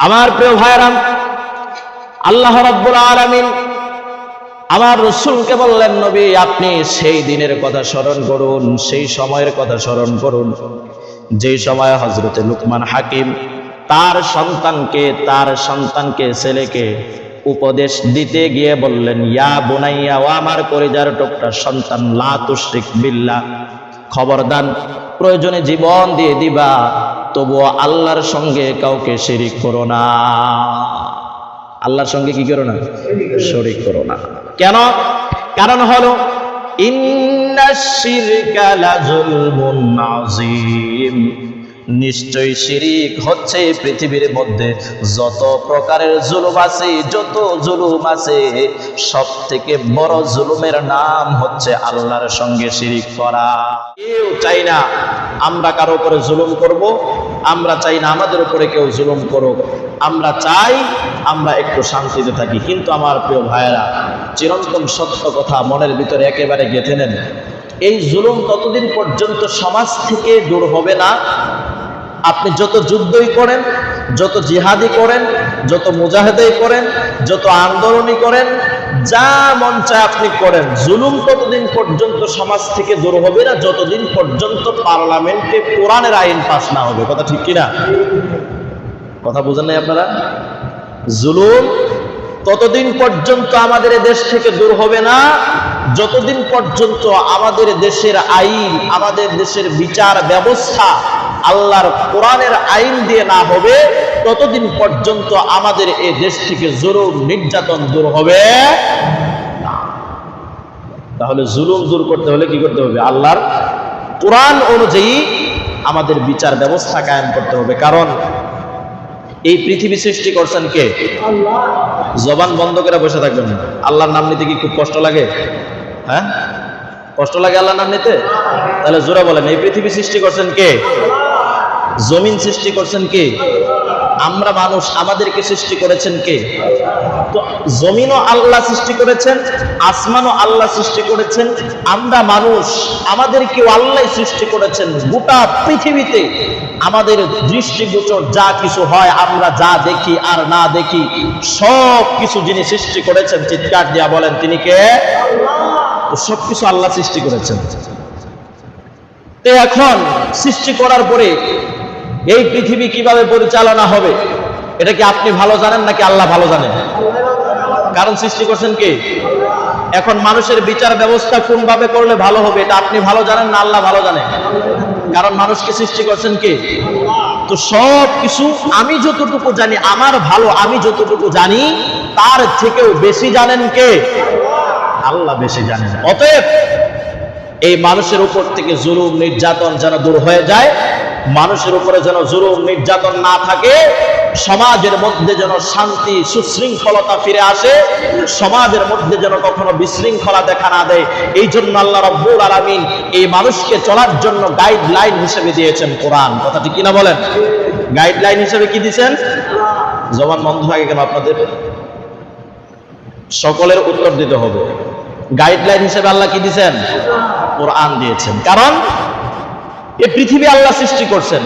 আমার প্রিয় ভাইরাম আল্লাহ রাব্বুল আলামিন আমার রসুলকে বললেন, নবী, আপনি সেই দিনের কথা স্মরণ করুন, সেই সময়ের কথা স্মরণ করুন। যেই সময় হজরতে লুকমান হাকিম তার সন্তানকে তার সন্তানকে, ছেলেকে উপদেশ দিতে গিয়ে বললেন, ইয়া বোনাইয়া, ও আমার করিজার টোকটা সন্তান, লা তুশরিক বিল্লাহ। খবরদান প্রয়োজনে জীবন দিয়ে দিবা। তবুও আল্লাহর সঙ্গে কাউকে শিরিক করো না। আল্লাহর সঙ্গে কি করো না? শরিক করো না। কেন? কারণ হলো কালা লাযুলমুন আযীম। নিশ্চয় শিরিক হচ্ছে পৃথিবীর মধ্যে। যত প্রকারের জুলুম আছে, যত জুলুম আছে সব থেকে বড় জুলুমের নাম হচ্ছে আল্লাহর সঙ্গে শিরিক করা। কেউ চাই না আমরা কারও উপরে জুলুম করব, আমরা চাই না আমাদের উপরে কেউ জুলুম করুক। আমরা চাই আমরা একটু শান্তিতে থাকি। কিন্তু আমার প্রিয় ভাইয়েরা, চিরন্তন সত্য কথা মনের ভিতরে একেবারে গেঁথে নেন। এই জুলুম ততদিন পর্যন্ত সমাজ থেকে দূর হবে না। আপনি যত যুদ্ধই করেন, যত জিহাদি করেন, যত মুজাহেদাই করেন, যত আন্দোলনই করেন, যা মন চায় আপনি করেন। জুলুম ততদিন পর্যন্ত সমাজ থেকে দূর হবে না, যতদিন পর্যন্ত পার্লামেন্টে কোরআনের আইন পাস না হবে। কথা ঠিক কিনা? কথা বুঝেন নাই আপনারা? জুলুম ততদিন পর্যন্ত আমাদের দেশ থেকে দূর হবে না যতদিন পর্যন্ত আমাদের দেশের আইন আমাদের দেশের বিচার ব্যবস্থা আল্লাহর কোরআনের আইন দিয়ে না হবে ততদিন পর্যন্ত আমাদের এই দেশ থেকে জরুর নির্যাতন দূর হবে না। তাহলে জুলুম দূর করতে হলে কি করতে হবে? আল্লাহর কোরআন অনুযায়ী আমাদের বিচার ব্যবস্থা কায়েম করতে হবে। কারণ এই পৃথিবী সৃষ্টি করছেন কে? জবান বন্ধ করে বসে থাকবেন। আল্লাহর নাম নিতে কি খুব কষ্ট লাগে? হ্যাঁ? কষ্ট লাগে আল্লাহর নাম নিতে? তাহলে জোরা বলেন, এই পৃথিবী সৃষ্টি করছেন কে? জমিন সৃষ্টি করছেন কে? আমরা মানুষ আমাদেরকে সৃষ্টি করেছেন কে? তো জমিনও আল্লাহ সৃষ্টি করেছেন, আসমানও আল্লাহ সৃষ্টি করেছেন, আমরা মানুষ আমাদেরকেও আল্লাহ সৃষ্টি করেছেন। গোটা পৃথিবীতে আমাদের দৃষ্টিগোচর যা কিছু হয়, আমরা যা দেখি আর না দেখি সব কিছু যিনি সৃষ্টি করেছেন, চিৎকার দিয়া বলেন, তিনি কে? সব কিছু আল্লাহ সৃষ্টি করেছেন। তো এখন সৃষ্টি করার পরে এই পৃথিবী কীভাবে পরিচালনা হবে, এটা কি আপনি ভালো জানেন নাকি আল্লাহ ভালো জানেন? কারণ সৃষ্টি করছেন কে? এখন মানুষের বিচার ব্যবস্থা কোন ভাবে করলে ভালো হবে, এটা আপনি ভালো জানেন না আল্লাহ ভালো জানেন? কারণ মানুষকে সৃষ্টি করছেন কে? তো সব কিছু আমি যতটুকু জানি, আমার ভালো আমি যতটুকু জানি, তার থেকেও বেশি জানেন কে? আল্লাহ বেশি জানেন অতএব এই মানুষের উপর থেকে জুলুম, নির্যাতন যেন দূর হয়ে যায়, মানুষের উপরে যেন জুলুম, নির্যাতন না থাকে, সমাজের মধ্যে যেন শান্তি, সুশৃঙ্খলতা ফিরে আসে, সমাজের মধ্যে যেন কখনো বিশৃঙ্খলা দেখা না দেয়, এই জন্য আল্লাহ রব্বুল আলামিন এই মানুষকে চলার জন্য গাইডলাইন হিসেবে দিয়েছেন কোরআন। কথাটি কিনা বলেন? গাইডলাইন হিসেবে কি দিয়েছেন? জবান বন্ধ থাকে কেন আপনাদের। সকলের উত্তর দিতে হবে। গাইডলাইন হিসেবে আল্লাহ কি দিয়েছেন কোরআন দিয়েছেন। কারণ এই পৃথিবী আল্লাহ সৃষ্টি করছেন,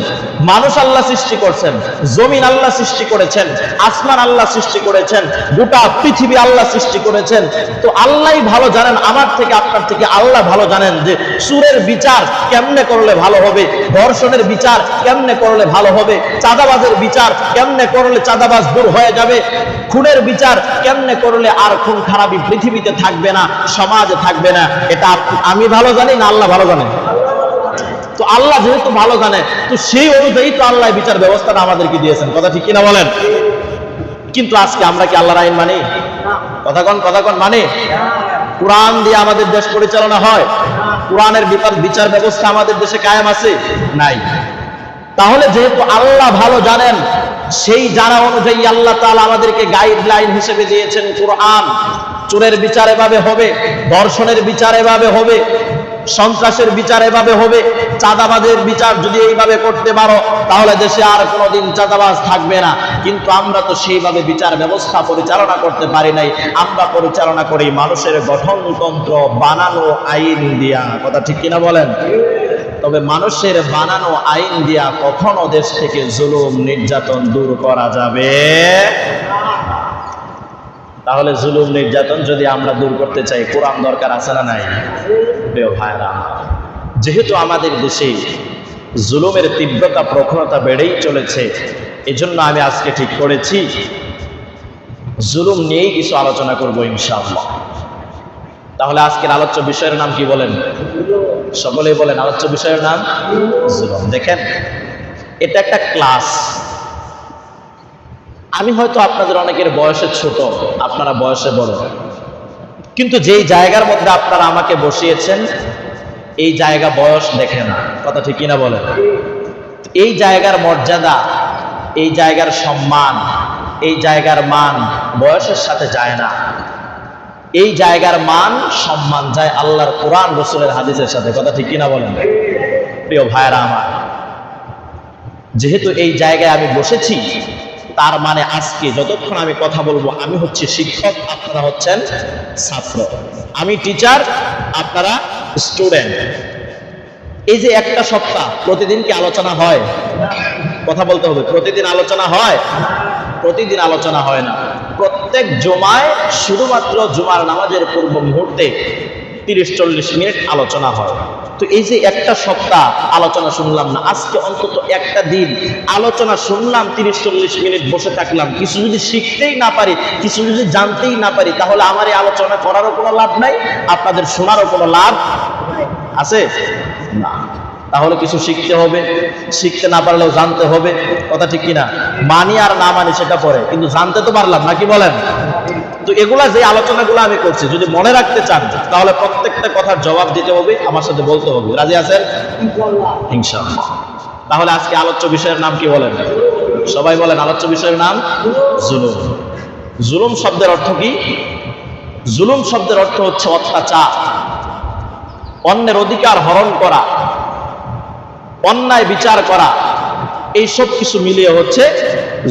মানুষ আল্লাহ সৃষ্টি করছেন, জমিন আল্লাহ সৃষ্টি করেছেন, আসমান আল্লাহ সৃষ্টি করেছেন, গোটা পৃথিবী আল্লাহ সৃষ্টি করেছেন। তো আল্লাহই ভালো জানেন, আমার থেকে আপনার থেকে আল্লাহ ভালো জানেন যে সুরের বিচার কেমনে করলে ভালো হবে ধর্ষণের বিচার কেমনে করলে ভালো হবে, চাঁদাবাজের বিচার কেমনে করলে চাঁদাবাজ দূর হয়ে যাবে, খুনের বিচার কেমনে করলে আর খুন খারাপি পৃথিবীতে থাকবে না, সমাজে থাকবে না, এটা আমি ভালো জানি না আল্লাহ ভালো জানেন? তো আল্লাহ যেহেতু ভালো জানে, তো সেই অনুযায়ী তো আল্লাহ বিচার ব্যবস্থাটা আমাদেরকে দিয়েছেন। কথা ঠিক কিনা বলেন? কিন্তু আজকে আমরা কি আল্লাহর আইন মানি? কথা কন কথা কন, মানি? কোরআন দিয়ে আমাদের দেশ পরিচালনা হয়। কোরআনের বিচার বিচার ব্যবস্থা আমাদের দেশে কায়েম আছে? নাই। তাহলে যেহেতু আল্লাহ ভালো জানেন, সেই জানা অনুযায়ী আল্লাহ তালা আমাদেরকে গাইডলাইন হিসেবে দিয়েছেন কোরআন। চোরের বিচার এভাবে হবে, ধর্ষণের বিচার এভাবে হবে। সন্ত্রাসের বিচার এভাবে হবে, চাঁদাবাজের বিচার যদি এইভাবে করতে পারো, তাহলে দেশে আর কোনোদিন চাঁদাবাজ থাকবে না। কিন্তু আমরা তো সেইভাবে বিচার ব্যবস্থা পরিচালনা করতে পারি নাই। আমরা পরিচালনা করি মানুষের গঠনতন্ত্র বানানো আইন দিয়া। কথা ঠিক কিনা বলেন? তবে মানুষের বানানো আইন দিয়া কখনো দেশ থেকে জুলুম, নির্যাতন দূর করা যাবে তাহলে জুলুম নির্যাতন যদি আমরা দূর করতে চাই, কোরআন দরকার আছে না নাই? ভাইরা যেহেতু আমাদের দেশে জুলুমের তীব্রতা, প্রখরতা বেড়েই চলেছে, এজন্য আমি আজকে ঠিক করেছি, জুলুম নিয়েই কিছু আলোচনা করব ইনশাআল্লাহ। তাহলে আজকের আলোচ্য বিষয়ের নাম কি বলেন? সকলেই বলেন, আলোচ্য বিষয়ের নাম জুলুম। দেখেন, এটা একটা ক্লাস। আমি হয়তো আপনাদের অনেকের বয়সে ছোট, আপনারা বয়সে বড়। কিন্তু যেই জায়গার মধ্যে আপনারা আমাকে বসিয়েছেন, এই জায়গা বয়স দেখে না। কথা ঠিক কিনা বলেন? এই জায়গার মর্যাদা, এই জায়গার সম্মান, এই জায়গার মান বয়সের সাথে যায় না। এই জায়গার মান সম্মান যায় আল্লাহর কোরআন, রসুলের হাদিসের সাথে। কথা ঠিক কিনা বলেন? প্রিয় ভাইরা আমার, যেহেতু এই জায়গায় আমি বসেছি তার মানে আজকে যতক্ষণ আমি কথা বলব, আমি হচ্ছে শিক্ষক, আপনারা হচ্ছেন ছাত্র। আমি টিচার আপনারা স্টুডেন্ট এই যে একটা সপ্তাহ, প্রতিদিন কি আলোচনা হয়? কথা বলতে হবে, প্রতিদিন আলোচনা হয়? প্রতিদিন আলোচনা হয় না। প্রত্যেক জমায়, শুধুমাত্র জুমার নামাজের পূর্ব মুহূর্তে তিরিশ চল্লিশ মিনিট আলোচনা হয়। তো এই যে একটা সপ্তাহ আলোচনা শুনলাম না, আজকে অন্তত একটা দিন আলোচনা শুনলাম তিরিশ চল্লিশ মিনিট বসে থাকলাম। কিছু যদি শিখতেই না পারি, কিছু যদি জানতেই না পারি, তাহলে আমার এই আলোচনা করারও কোনো লাভ নাই, আপনাদের শোনারও কোনো লাভ আছে? না। তাহলে কিছু শিখতে হবে, শিখতে না পারলেও জানতে হবে। কথা ঠিক কিনা? মানি আর না মানি সেটা পরে, কিন্তু জানতে তো পারলাম, নাকি বলেন? তো এগুলা যে আলোচনাগুলো আমি করছি, যদি মনে রাখতে চান, তাহলে প্রত্যেকটা কথার জবাব দিতে হবে, আমার সাথে বলতে হবে। রাজি আছেন? ইনশাআল্লাহ। তাহলে আজকে আলোচ্য বিষয়ের নাম কি বলেন? সবাই বলেন, আলোচ্য বিষয়ের নাম জুলুম। জুলুম শব্দের অর্থ কি? জুলুম শব্দের অর্থ হচ্ছে অত্যাচার, অন্যের অধিকার হরণ করা, অন্যায় বিচার করা, এই সব কিছু মিলিয়ে হচ্ছে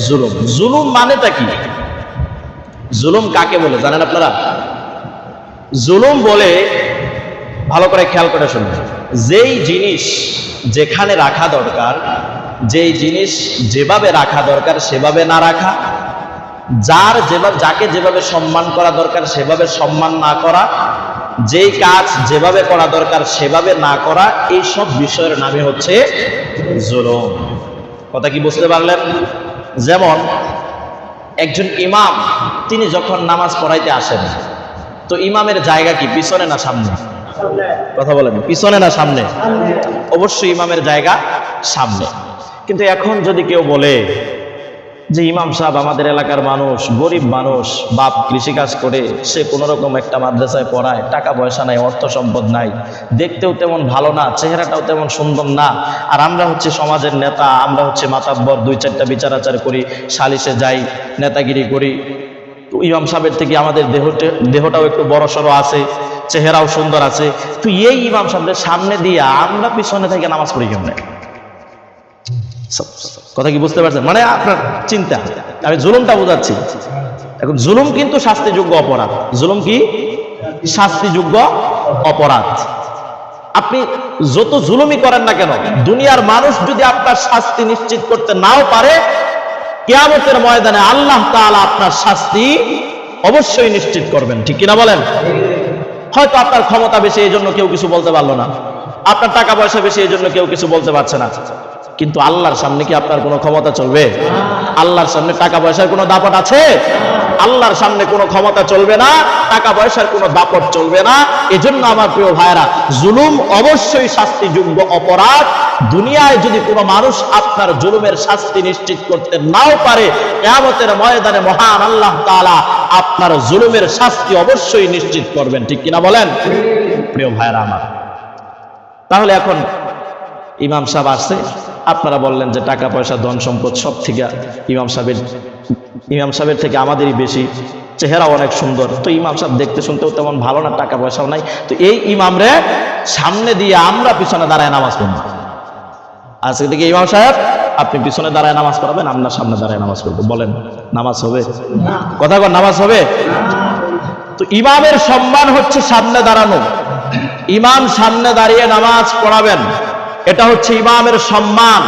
জুলুম। জুলুম মানেটা কি? জুলুম কাকে বলে, জানেন আপনারা? জুলুম বলে ভালো করে খেয়াল করে শুনবেন যেই জিনিস যেখানে রাখা দরকার, যেই জিনিস যেভাবে রাখা দরকার, সেভাবে না রাখা, যার যেভাবে, যাকে যেভাবে সম্মান করা দরকার, সেভাবে সম্মান না করা, যেই কাজ যেভাবে করা দরকার, সেভাবে না করা এই সব বিষয়ের নামে হচ্ছে জুলুম। কথা কি বুঝতে পারলেন? যেমন একজন ইমাম তিনি যখন নামাজ পড়াইতে আসেন তো ইমামের জায়গা কি? পিছনে না সামনে? কথা বলেন পিছনে না সামনে? অবশ্যই ইমামের জায়গা সামনে। কিন্তু এখন যদি কেউ বলে যে ইমাম সাহেব আমাদের এলাকার মানুষ, গরিব মানুষ, বাপ কৃষিকাজ করে, সে কোনো রকম একটা মাদ্রাসায় পড়ায়, টাকা পয়সা নাই, অর্থ সম্পদ নাই, দেখতেও তেমন ভালো না, চেহারাটাও তেমন সুন্দর না। আর আমরা হচ্ছে সমাজের নেতা, আমরা হচ্ছে মাতাব্বর, দুই চারটা বিচার আচার করি, সালিশে যাই, নেতাগিরি করি। ইমাম সাহেবের থেকে আমাদের দেহটা, দেহটাও একটু বড় সড়ো আছে, চেহারাও সুন্দর আছে। তো এই ইমাম সাহেবের সামনে দিয়ে আমরা পিছনে থেকে নামাজ পড়ি কেমনে? কথা কি বুঝতে পারছেন? মানে আপনার চিন্তা। আমি জুলুমটা বোঝাচ্ছি। এখন জুলুম কিন্তু শাস্তিযোগ্য অপরাধ। জুলুম কি? শাস্তিযোগ্য অপরাধ। আপনি যত জুলুমই করেন না কেন, দুনিয়ার মানুষ যদি আপনার শাস্তি নিশ্চিত করতে নাও পারে, কেয়ামতের ময়দানে আল্লাহ তাআলা আপনার শাস্তি অবশ্যই নিশ্চিত করবেন। ঠিক কিনা বলেন? হয়তো আপনার ক্ষমতা বেশি এই জন্য কেউ কিছু বলতে পারল না। আপনার টাকা পয়সা বেশি এই জন্য কেউ কিছু বলতে পারছে না। কিন্তু আল্লাহর সামনে কি আপনার কোনো ক্ষমতা চলবে? আল্লাহর সামনে টাকা পয়সার কোনো দাপট আছে? আল্লাহর সামনে কোনো ক্ষমতা চলবে না, টাকা পয়সার কোনো দাপট চলবে না। এজন্য আমার প্রিয় ভাইরা জুলুম অবশ্যই শাস্তিযোগ্য অপরাধ। দুনিয়ায় যদি কোনো মানুষ আপনার জুলুমের শাস্তি নিশ্চিত করতে নাও পারে, কেয়ামতের ময়দানে মহান আল্লাহ তাআলা আপনার জুলুমের শাস্তি অবশ্যই নিশ্চিত করবেন। ঠিক কিনা বলেন? প্রিয় ভাইরা আমার। তাহলে এখন ইমাম সাহেব আসছে। আপনারা বললেন যে টাকা, পয়সা, ধন সম্পদ সব থেকে ইমাম সাহেবের ইমাম সাহেবের থেকে আমাদেরই বেশি। চেহারা অনেক সুন্দর। তো ইমাম সাহেব দেখতে শুনতেও তেমন ভালো না, টাকা, পয়সাও নাই। তো এই ইমামরে সামনে দিয়ে আমরা পিছনে দাঁড়ায় নামাজ পড়ব। আজকে থেকে ইমাম সাহেব, আপনি পিছনে দাঁড়ায় নামাজ পড়াবেন, আমরা সামনে দাঁড়ায় নামাজ পড়ব। বলেন, নামাজ হবে? কথা কর নামাজ হবে? তো ইমামের সম্মান হচ্ছে সামনে দাঁড়ানো। ইমাম সামনে দাঁড়িয়ে নামাজ পড়াবেন। এটা হচ্ছে ইমামের সম্মান।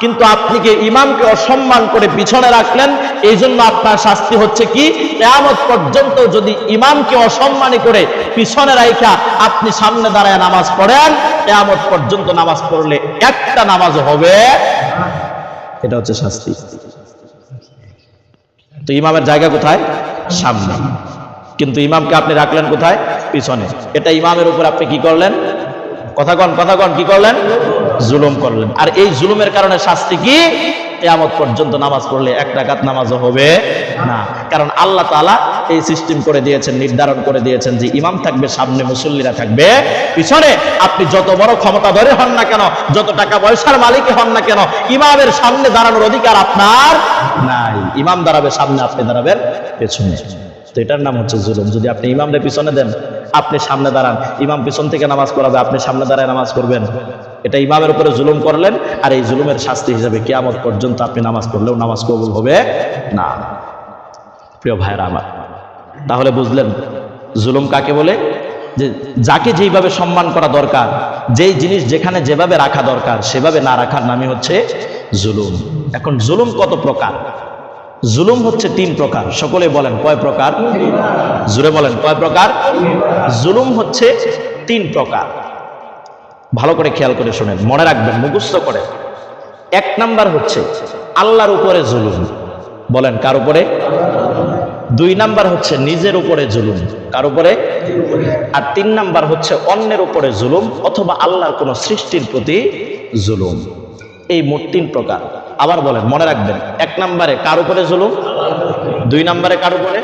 কিন্তু আপনি কি ইমামকে অসম্মান করে পিছনে রাখলেন? এই জন্য আপনার শাস্তি হচ্ছে কি? কেয়ামত পর্যন্ত যদি ইমামকে অসম্মানী করে পিছনে রাইখা আপনি সামনে দাঁড়ায় নামাজ পড়েন, কেয়ামত পর্যন্ত নামাজ পড়লে একটা নামাজ হবে। এটা হচ্ছে শাস্তি। তো ইমামের জায়গা কোথায়? সামনে। কিন্তু ইমামকে আপনি রাখলেন কোথায়? পিছনে। এটা ইমামের উপর আপনি কি করলেন? কথা কন কথা কন, কি করলেন? জুলুম করলেন। আর এই জুলুমের কারণে শাস্তি কি? কেয়ামত পর্যন্ত নামাজ পড়লে এক রাকাত নামাজও হবে না। কারণ আল্লাহ তাআলা এই সিস্টেম করে দিয়েছেন, নির্ধারণ করে দিয়েছেন যে ইমাম থাকবে, সামনে মুসল্লিরা থাকবে। পিছনে আপনি যত বড় ক্ষমতা ধরে হন না কেন, যত টাকা পয়সার মালিক হন না কেন, ইমামের সামনে দাঁড়ানোর অধিকার আপনার নাই। ইমাম দাঁড়াবে, সামনে আপনি দাঁড়াবেন পেছনে। তো এটার নাম হচ্ছে জুলুম। যদি আপনি ইমামরে পিছনে দেন আপনি সামনে দাঁড়ান। ইমাম পিছন থেকে নামাজ পড়াবে, আপনি সামনে দাঁড়ায় নামাজ করবেন এটা ইমামের উপরে জুলুম করলেন, আর এই জুলুমের শাস্তি হিসেবে কিয়ামত পর্যন্ত আপনি নামাজ পড়লেও নামাজ কবুল হবে না। প্রিয় ভাইরা আমার, তাহলে বুঝলেন জুলুম কাকে বলে? যে যাকে যেইভাবে সম্মান করা দরকার, যেই জিনিস যেখানে যেভাবে রাখা দরকার, সেভাবে না রাখার নামই হচ্ছে জুলুম। এখন জুলুম কত প্রকার? জুলুম হচ্ছে তিন প্রকার। সকলে বলেন কয় প্রকার? জুড়ে বলেন কয় প্রকার? জুলুম হচ্ছে তিন প্রকার। ভালো করে খেয়াল করে শোনেন, মনে রাখবেন, মুখস্থ করে এক নাম্বার হচ্ছে আল্লাহর উপরে জুলুম। বলেন কার উপরে? দুই নাম্বার হচ্ছে নিজের উপরে জুলুম। কার উপরে? আর তিন নাম্বার হচ্ছে অন্যের উপরে জুলুম অথবা আল্লাহর কোনো সৃষ্টির প্রতি জুলুম। এই মোট তিন প্রকার। আবার বলেন, মনে রাখবেন, এক নাম্বারে কার উপরে জুলুম? দুই নাম্বারে কার উপরে?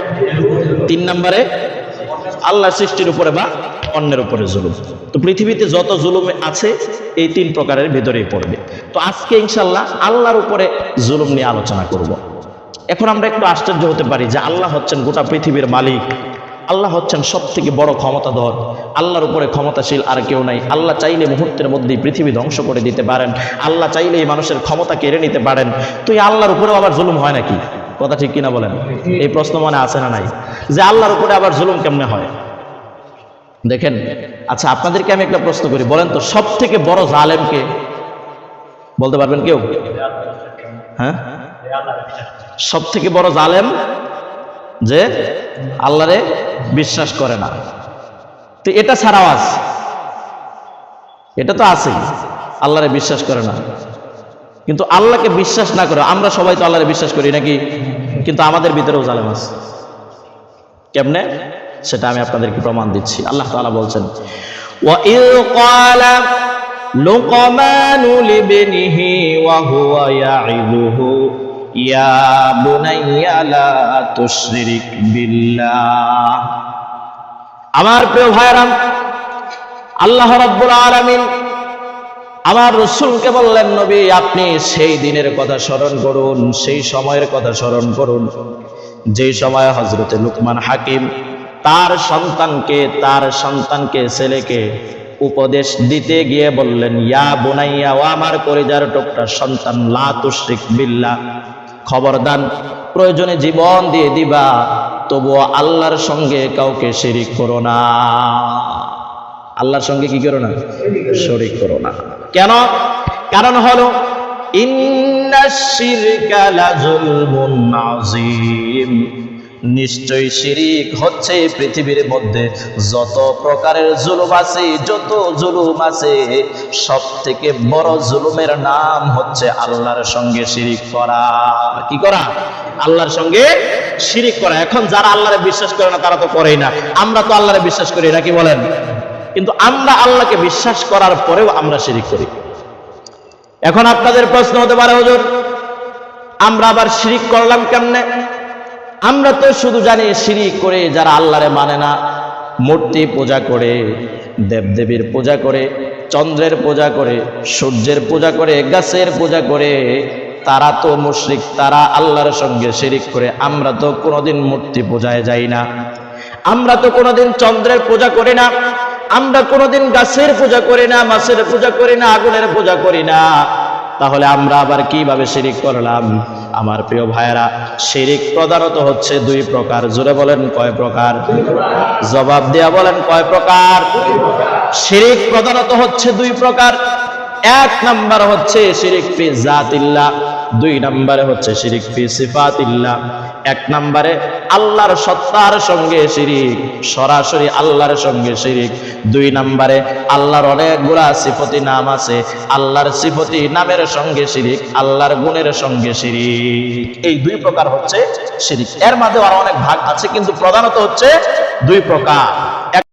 তিন নাম্বারে আল্লাহ সৃষ্টির উপরে বা অন্যের উপরে জুলুম। তো পৃথিবীতে যত জুলুম আছে, এই তিন প্রকারের ভেতরেই পড়বে। তো আজকে ইনশাল্লাহ আল্লাহর উপরে জুলুম নিয়ে আলোচনা করব। এখন আমরা একটু আশ্চর্য হতে পারি যে আল্লাহ হচ্ছেন গোটা পৃথিবীর মালিক। আল্লাহ হচ্ছেন সব থেকে বড় ক্ষমতাধর। আল্লাহর উপরে ক্ষমতাশীল আর কেউ নাই। আল্লাহ চাইলে মুহূর্তের মধ্যেই পৃথিবী ধ্বংস করে দিতে পারেন। আল্লাহ চাইলে এই মানুষের ক্ষমতা কেড়ে নিতে পারেন। তো এই আল্লাহর উপরেও আবার জুলুম হয় নাকি? কথা ঠিক কিনা বলেন? এই প্রশ্ন মনে আছে না নাই? যে আল্লাহর উপরে আবার জুলুম কেমনে হয়? দেখেন আচ্ছা আপনাদেরকে আমি একটা প্রশ্ন করি। বলেন তো সব থেকে বড় জালেমকে বলতে পারবেন কেউ? হ্যাঁ? সব থেকে বড় জালেম যে আল্লাহরে বিশ্বাস করে না। তো এটা ছাড়াও আছে এটা তো আছেই, আল্লাহরে বিশ্বাস করে না। কিন্তু আল্লাহকে বিশ্বাস না করে আমরা সবাই তো আল্লাহরে বিশ্বাস করি নাকি? কিন্তু আমাদের ভিতরেও জালেম আছে। কেমনে? সেটা আমি আপনাদেরকে প্রমাণ দিচ্ছি। আল্লাহ তালা বলছেন লোকমানুলিবেনিহি ওয়াহুয়া ইয়াইদুহু ইয়া বুনাইয়া লা তুশরিক বিল্লাহ। আমার প্রিয় ভাইরা আল্লাহ রাব্বুল আলামিন আমার রসুলকে বললেন, নবী, আপনি সেই দিনের কথা স্মরণ করুন, সেই সময়ের কথা স্মরণ করুন। যেই সময় হজরতে লুকমান হাকিম তার সন্তানকে তার সন্তানকে, ছেলেকে উপদেশ দিতে গিয়ে বললেন, ইয়া বোনাইয়া, ও আমার করিজার টোকটা সন্তান, লা তুশ্রিক বিল্লা বিল্লাহ খবরদান, প্রয়োজনে জীবন দিয়ে দিবা, তবুও আল্লাহর সঙ্গে কাউকে শেরিক করো না। আল্লাহর সঙ্গে কি করো না? শরিক করো না। কেন? কারণ হলো ইন্নাশিরকা লাযুলমুন আযীম। নিশ্চয় শিরিক হচ্ছে পৃথিবীর মধ্যে। যত প্রকারের জুলুম আছে, যত জুলুম আছে সব থেকে বড় জুলুমের নাম হচ্ছে আল্লাহর সঙ্গে শিরিক করা। কি করা? আল্লাহর সঙ্গে শিরিক করা। এখন যারা আল্লাহরে বিশ্বাস করে না, তারা তো করেই না। আমরা তো আল্লাহরে বিশ্বাস করি না কি বলেন? কিন্তু আমরা আল্লাহকে বিশ্বাস করার পরেও আমরা শিরিক করি। এখন আপনাদের প্রশ্ন হতে পারে, হুজুর, আমরা আবার শিরিক করলাম কেমনে? আমরা তো শুধু জানি শিরিক করে যারা আল্লাহরে মানে না। মূর্তি পূজা করে, দেবদেবীর পূজা করে, চন্দ্রের পূজা করে, সূর্যের পূজা করে, গাছের পূজা করে, তারা তো মুশরিক, তারা আল্লাহর সঙ্গে শিরিক করে। আমরা তো কোনোদিন মূর্তি পূজায় যাই না। আমরা তো কোনোদিন চন্দ্রের পূজা করি না। আমরা কোনোদিন গাছের পূজা করি না, মাছের পূজা করি না, আগুনের পূজা করি না। তাহলে আমরা আবার কীভাবে শিরিক করলাম? আমার প্রিয় ভাইয়েরা, শিরিক প্রধানত হচ্ছে দুই প্রকার। জোরে বলেন কয় প্রকার? জবাব দেয়া বলেন কয় প্রকার? শিরিক প্রধানত হচ্ছে দুই প্রকার। এক নাম্বার হচ্ছে শিরিক ফি জাতিল্লাহ, দুই নাম্বারে হচ্ছে শিরিক ফি সিফাতিল্লাহ, এক নম্বরে আল্লাহর সত্তার সঙ্গে শিরিক, সরাসরি আল্লাহর সঙ্গে শিরিক। দুই নম্বরে, আল্লাহর অনেকগুলা সিফতি নাম আছে। আল্লাহর সিফতি নামের সঙ্গে শিরিক, আল্লাহর গুণের সঙ্গে শিরিক। এই দুই প্রকার হচ্ছে শিরিক। এর মাঝে আরও অনেক ভাগ আছে, কিন্তু প্রধানত হচ্ছে দুই প্রকার।